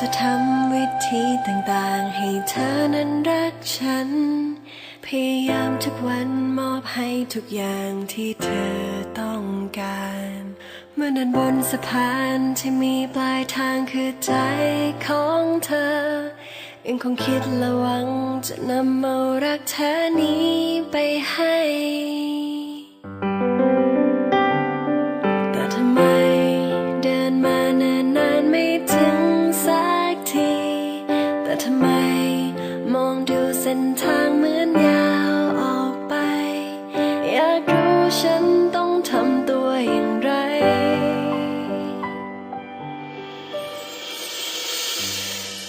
จะทำวิธีต่างๆ ให้เธอนั้นรักฉัน พยายามทุกวันมอบให้ทุกอย่างที่เธอต้องการ เมื่อเดินบนสะพานที่มีปลายทางคือใจของเธอ ยังคงคิดและหวังจะนำเอารักเธอนี้ไปให้ เส้นทางเหมือนยาวออกไป อยากรู้ฉันต้องทำตัวอย่างไร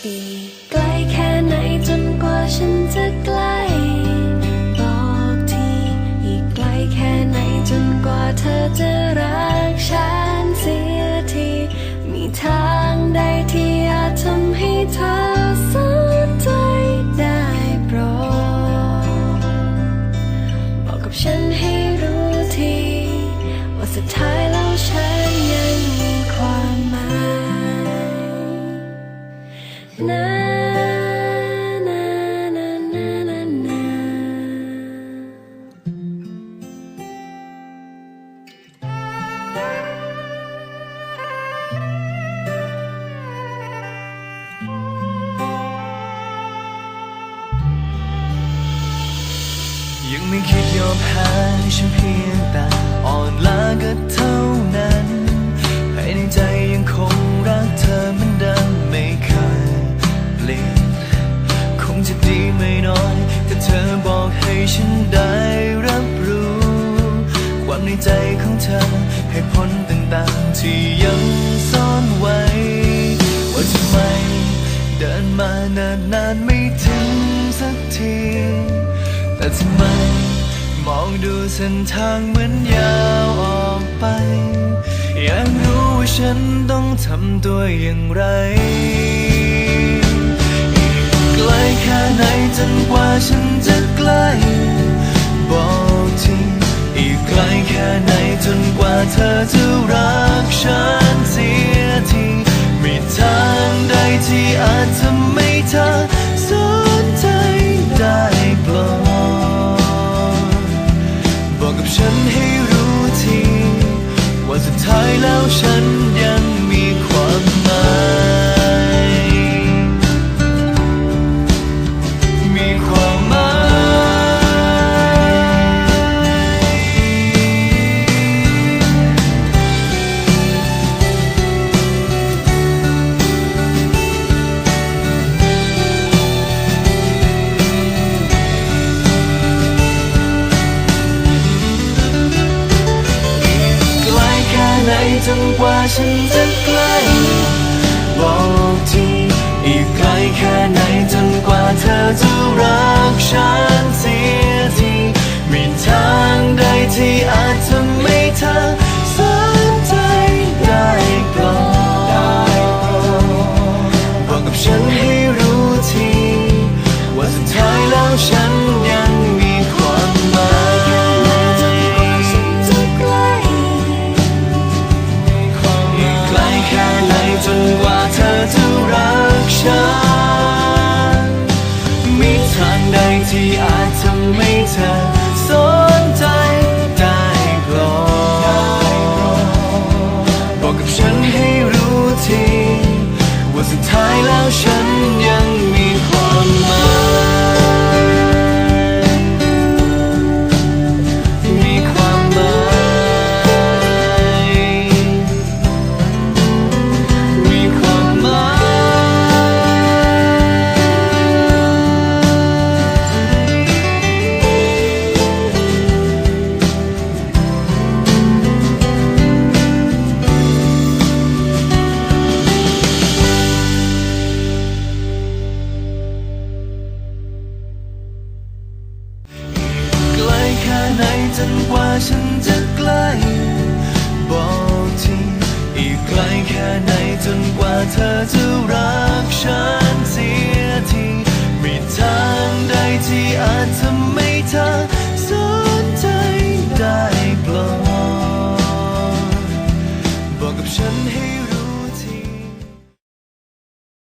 อีกไกลแค่ไหนจนกว่าฉันจะใกล้บอกที อีกไกลแค่ไหนจนกว่าเธอจะรักฉัน นให้รู้ที ว่าสุดท้าย คิดยอมแพ้ฉันเพียงแต่อ่อนล้าก็เท่านั้น ให้ในใจยังคงรักเธอเหมือนเดิมไม่เคยเปลี่ยน คงจะดีไม่น้อยถ้าเธอบอกให้ฉันได้รับรู้ ความในใจของเธอให้พ้นต่างๆที่ยังซ่อนไว้ ว่าทำไมเดินมานานๆไม่ถึงสักทีแต่ทำไม องดูเส้นทางเหมือนยาวออกไปอยากรู้ว่าฉันต้องทำตัวอย่างไรอีกไกลแค่ไหนจนกว่าฉัน ท้ายแล้วฉันยัง จนกว่าฉันจะใกล้บอกทีอีกไกลแค่ไหนจนกว่าเธอจะรักฉัน ไม่ทำให้เธอสนใจได้โปรดบอกกับฉันให้รู้ที ว่าสุดท้ายแล้วฉันยังมีความหมาย เธอจะ